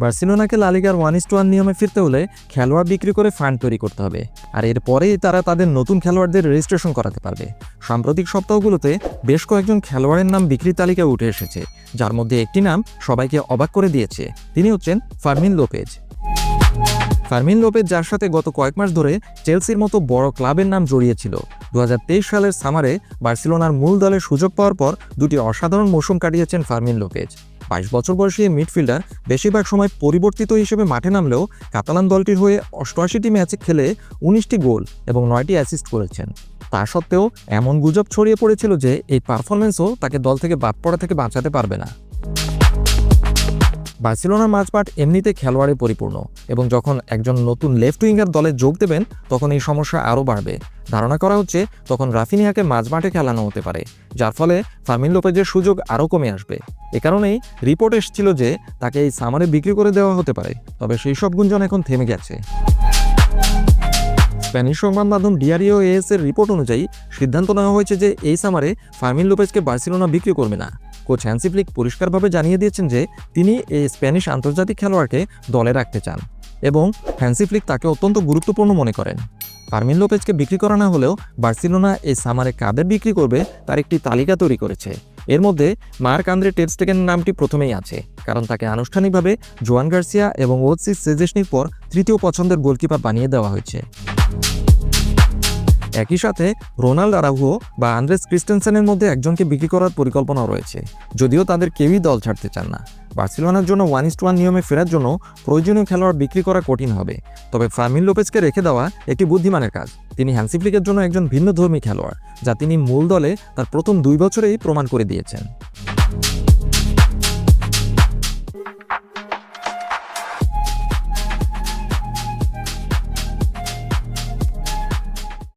বার্সেলোনাকে লালিগার ওয়ান ইস্ট ওয়ান নিয়মে ফিরতে হলে খেলোয়াড় বিক্রি করে ফান্ড তৈরি করতে হবে। আর এরপরেই তারা তাদের নতুন খেলোয়াড়দের রেজিস্ট্রেশন করাতে পারবে। সাম্প্রতিক সপ্তাহগুলোতে বেশ কয়েকজন খেলোয়াড়ের নাম বিক্রির তালিকায় উঠে এসেছে, যার মধ্যে একটি নাম সবাইকে অবাক করে দিয়েছে। তিনি হচ্ছেন ফার্মিন লোপেজ। ফার্মিন লোপেজ, যার সাথে গত কয়েক মাস ধরে চেলসির মতো বড় ক্লাবের নাম জড়িয়েছিল। দু হাজার তেইশ সালের সামারে বার্সেলোনার মূল দলে সুযোগ পাওয়ার পর দুটি অসাধারণ মৌসুম কাটিয়েছেন ফার্মিন লোপেজ। বাইশ বছর বয়সী মিডফিল্ডার বেশিরভাগ সময় পরিবর্তিত হিসেবে মাঠে নামলেও কাতালান দলটির হয়ে অষ্টআশিটি ম্যাচে খেলে উনিশটি গোল এবং নয়টি অ্যাসিস্ট করেছেন। তা সত্ত্বেও এমন গুজব ছড়িয়ে পড়েছিল যে এই পারফরমেন্সও তাকে দল থেকে বাদ পড়া থেকে বাঁচাতে পারবে না। বার্সেলোনার মাঝমাঠ এমনিতে খেলোয়াড়ে পরিপূর্ণ এবং যখন একজন নতুন লেফট উইঙ্গার দলে যোগ দেবেন, তখন এই সমস্যা আরও বাড়বে। ধারণা করা হচ্ছে, তখন রাফিনিয়াকে মাঝমাঠে খেলানো হতে পারে, যার ফলে ফার্মিন লোপেজের সুযোগ আরও কমে আসবে। এ কারণেই রিপোর্ট এসেছিল যে তাকে এই সামারে বিক্রি করে দেওয়া হতে পারে, তবে সেই সব গুঞ্জন এখন থেমে গেছে। স্প্যানিশ সংবাদ মাধ্যম ডিআরইও এস এর রিপোর্ট অনুযায়ী সিদ্ধান্ত নেওয়া হয়েছে যে এই সামারে ফার্মিন লোপেজকে বার্সেলোনা বিক্রি করবে না। কোচ হ্যান্সি ফ্লিক পরিষ্কারভাবে জানিয়ে দিয়েছেন যে তিনি এই স্প্যানিশ আন্তর্জাতিক খেলোয়াড়কে দলে রাখতে চান এবং হ্যান্সি ফ্লিক তাকে অত্যন্ত গুরুত্বপূর্ণ মনে করেন। ফার্মিন লোপেজকে বিক্রি করা না হলেও বার্সেলোনা এই সামারে কাদের বিক্রি করবে তার একটি তালিকা তৈরি করেছে। এর মধ্যে মার্ক আন্দ্রে টেটস্টেকেনের নামটি প্রথমেই আছে, কারণ তাকে আনুষ্ঠানিকভাবে জোয়ান গার্সিয়া এবং ওৎসিস সেজেসনির পর তৃতীয় পছন্দের গোলকিপার বানিয়ে দেওয়া হয়েছে। একই সাথে রোনাল্ড আরাহুও বা আন্দ্রেস ক্রিস্টেনসেনের মধ্যে একজনকে বিক্রি করার পরিকল্পনা রয়েছে। যদিও তাদের কেউই দল ছাড়তে চান না। বার্সেলোনার জন্য ওয়ান ইস্ট ওয়ান নিয়মে ফেরার জন্য প্রয়োজনীয় খেলোয়াড় বিক্রি করা কঠিন হবে। তবে ফার্মিন লোপেজকে রেখে দেওয়া একটি বুদ্ধিমানের কাজ। তিনি হ্যান্সিফ্লিকের জন্য একজন ভিন্নধর্মী খেলোয়াড়, যা তিনি মূল দলে তার প্রথম দুই বছরেই প্রমাণ করে দিয়েছেন।